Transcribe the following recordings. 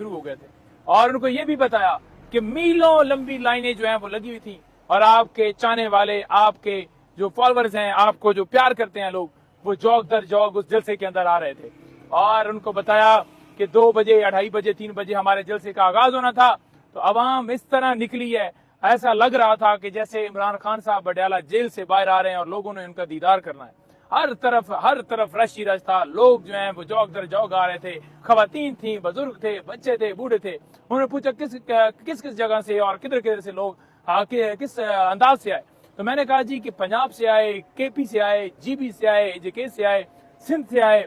شروع ہو گئے تھے۔ اور ان کو یہ بھی بتایا کہ میلوں لمبی لائنیں جو ہیں وہ لگی ہوئی تھی اور آپ کے چاہنے والے، آپ کے جو فالوورز ہیں، آپ کو جو پیار کرتے ہیں لوگ، وہ جوگ در جوگ اس جلسے کے اندر آ رہے تھے۔ اور ان کو بتایا کہ دو بجے، اڑھائی بجے، تین بجے ہمارے جلسے کا آغاز ہونا تھا۔ تو عوام اس طرح نکلی ہے، ایسا لگ رہا تھا کہ جیسے عمران خان صاحب بڈیالہ جیل سے باہر آ رہے ہیں اور لوگوں نے ان کا دیدار کرنا ہے۔ ہر طرف ہر طرف رش ہی رش تھا۔ لوگ جو ہیں، وہ جوگ در جوگ آ رہے تھے۔ خواتین تھیں، بزرگ تھے، بچے تھے، بوڑھے تھے۔ انہوں نے پوچھا، کس کس کس جگہ سے اور کدھر کدھر سے لوگ کس انداز سے آئے؟ تو میں نے کہا جی کہ پنجاب سے آئے، کے پی سے آئے جی بی سے آئے، جے کے سے آئے، سندھ سے آئے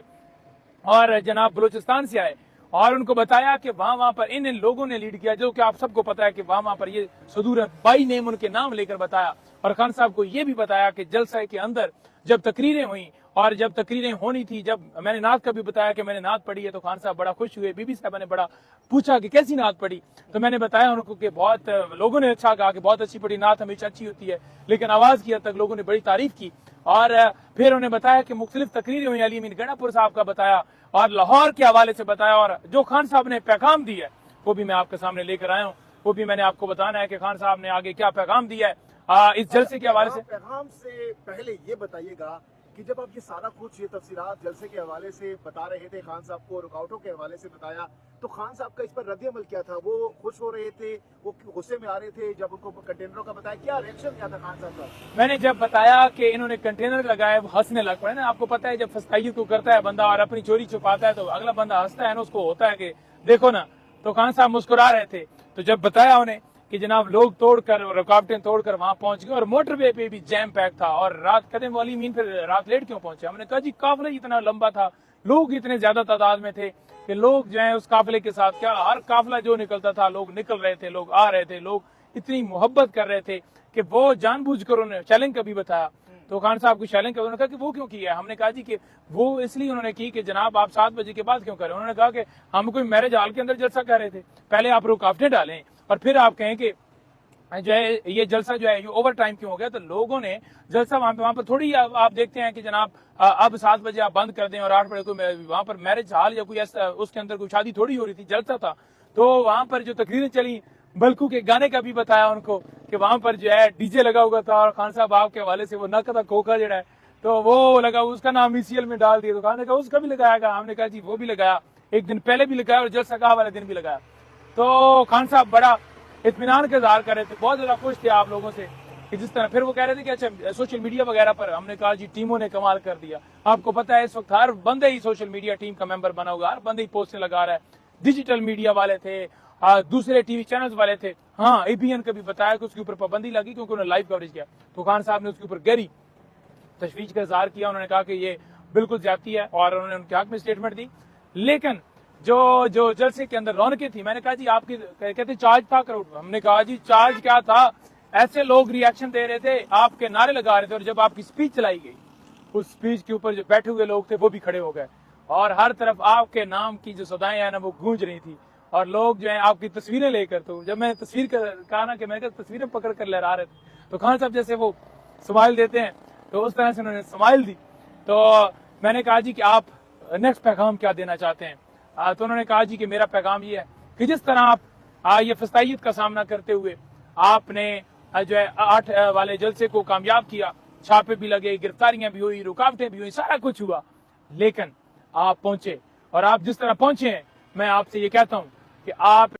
اور جناب بلوچستان سے آئے۔ اور ان کو بتایا کہ وہاں وہاں پر ان ان لوگوں نے لیڈ کیا، جو کہ آپ سب کو پتا ہے کہ وہاں وہاں پر یہ صدور بائی نیم ان کے نام لے کر بتایا۔ اور خان صاحب کو یہ بھی بتایا کہ جلسہ کے اندر جب تقریریں ہوئیں اور جب تقریریں ہونی تھی جب میں نے نعت کا بھی بتایا کہ میں نے نعت پڑھی ہے تو خان صاحب بڑا خوش ہوئے، بی بی صاحبہ نے بڑا پوچھا کہ کیسی نعت پڑھی؟ تو میں نے بتایا ان کو کہ بہت لوگوں نے اچھا کہا کہ بہت اچھی پڑھی، نعت ہمیشہ اچھی ہوتی ہے۔ لیکن آواز کی حد تک لوگوں نے بڑی تعریف کی اور پھر انہوں نے بتایا کہ مختلف تقریریں ہوئی علی امین گڑا پور صاحب کا بتایا اور لاہور کے حوالے سے بتایا اور جو خان صاحب نے پیغام دی ہے وہ بھی میں آپ کے سامنے لے کر آیا ہوں۔ وہ بھی میں نے آپ کو بتانا ہے کہ خان صاحب نے آگے کیا پیغام دیا ہے۔ اس جلسے کے حوالے سے پیغام سے پہلے یہ بتائیے گا کہ جب آپ یہ سارا کچھ یہ تفصیلات جلسے کے حوالے سے بتا رہے تھے خان صاحب کو رکاوٹوں کے حوالے سے بتایا تو خان صاحب کا اس پر رد عمل کیا تھا؟ وہ خوش ہو رہے تھے وہ غصے میں آ رہے تھے جب ان کو کنٹینروں کا بتایا کیا ریئیکشن کیا تھا خان صاحب کا؟ میں نے جب بتایا کہ انہوں نے کنٹینر لگائے وہ ہنسنے لگ پڑے نا۔ آپ کو پتا ہے جب فسکائیت کو کرتا ہے بندہ اور اپنی چوری چھپاتا ہے تو اگلا بندہ ہنستا ہے نا اس کو ہوتا ہے کہ دیکھو نا تو خان صاحب مسکرا رہے تھے۔ تو جب بتایا انہیں کہ جناب لوگ توڑ کر رکاوٹیں توڑ کر وہاں پہنچ گئے اور موٹر وے پہ بھی جیم پیک تھا اور رات قدم والی مین پھر رات لیٹ کیوں پہنچے؟ ہم نے کہا جی قافلہ اتنا لمبا تھا، لوگ اتنے زیادہ تعداد میں تھے کہ لوگ جو ہیں اس قافلے کے ساتھ کیا ہر قافلہ جو نکلتا تھا، لوگ نکل رہے تھے، لوگ آ رہے تھے، لوگ اتنی محبت کر رہے تھے کہ وہ جان بوجھ کر انہوں نے چیلنج کا بھی بتایا۔ تو خان صاحب کو چیلنج انہوں نے کہا کہ وہ کیوں کیا ہے؟ ہم نے کہا جی کہ وہ اس لیے انہوں نے کی کہ جناب آپ سات بجے کے بعد کیوں کریں انہوں نے کہا کہ ہم کوئی میرج ہال کے اندر جلسہ کر رہے تھے۔ پہلے آپ رکاوٹیں ڈالیں۔ اور پھر آپ کہیں کہ جو ہے، یہ جلسہ جو ہے، یہ اوور ٹائم کیوں ہو گیا؟ تو لوگوں نے جلسہ وہاں پہ وہاں پر تھوڑی آپ دیکھتے ہیں کہ جناب اب سات بجے آپ بند کر دیں اور آٹھ بجے کوئی وہاں پر میرج ہال یا کوئی ایسا اس کے اندر کوئی شادی تھوڑی ہو رہی تھی، جلسہ تھا۔ تو وہاں پر جو تقریریں چلی بلکو کے گانے کا بھی بتایا ان کو کہ وہاں پر جو ہے ڈی جے لگا ہوا تھا اور خان صاحب آپ کے حوالے سے وہ نہ تھا کوکا جڑا ہے۔ تو وہ لگا، اس کا نام ای سی ایل میں ڈال دیا۔ تو خان نے کہا، اس کا بھی لگایا گا۔ ہم نے کہا جی وہ بھی لگایا۔ ایک دن پہلے بھی لگایا اور جلسہ کا والے دن بھی لگایا۔ تو خان صاحب بڑا اطمینان کا اظہار کر رہے تھے، بہت زیادہ خوش تھے آپ لوگوں سے کہ جس طرح پھر وہ کہہ رہے تھے کہ اچھا سوشل میڈیا وغیرہ پر ہم نے کہا جی ٹیموں نے کمال کر دیا۔ آپ کو پتا ہے، اس وقت ہر بندے ہی سوشل میڈیا ٹیم کا ممبر بنا ہوا ہر بندے ہی پوسٹیں لگا رہا ہے۔ ڈیجیٹل میڈیا والے تھے دوسرے ٹی وی چینلز والے تھے۔ ہاں اے بی این کا بھی بتایا کہ اس کے اوپر پابندی لگی کیونکہ انہوں نے لائیو کوریج کیا۔ تو خان صاحب نے اس کے اوپر گہری تشویش کا اظہار کیا، انہوں نے کہا کہ یہ بالکل زیادتی ہے اور انہوں نے ان کے حق میں اسٹیٹمنٹ دی۔ لیکن جو جو جلسے کے اندر رونقیں تھی میں نے کہا جی آپ کی کہتے چارج تھا کروڑ ہم نے کہا جی چارج کیا تھا؟ ایسے لوگ ریاکشن دے رہے تھے، آپ کے نعرے لگا رہے تھے اور جب آپ کی سپیچ چلائی گئی، اس سپیچ کے اوپر جو بیٹھے ہوئے لوگ تھے، وہ بھی کھڑے ہو گئے۔ اور ہر طرف آپ کے نام کی جو سدائیں ہیں نا، وہ گونج رہی تھی اور لوگ جو ہیں، آپ کی تصویریں لے کر تو، جب میں نے تصویر کہا نا کہ میں نے کہا تصویریں پکڑ کر لہرا رہے تھے۔ تو خان صاحب جیسے وہ سمائل دیتے ہیں، تو اس طرح سے انہوں نے سمائل دی۔ تو میں نے کہا جی کہ آپ نیکسٹ پیغام کیا دینا چاہتے ہیں؟ تو انہوں نے کہا جی کہ میرا پیغام یہ ہے کہ جس طرح آپ یہ فستائیت کا سامنا کرتے ہوئے آپ نے جو ہے آٹھ والے جلسے کو کامیاب کیا، چھاپے بھی لگے، گرفتاریاں بھی ہوئی، رکاوٹیں بھی ہوئی، سارا کچھ ہوا۔ لیکن آپ پہنچے اور آپ جس طرح پہنچے ہیں، میں آپ سے یہ کہتا ہوں کہ آپ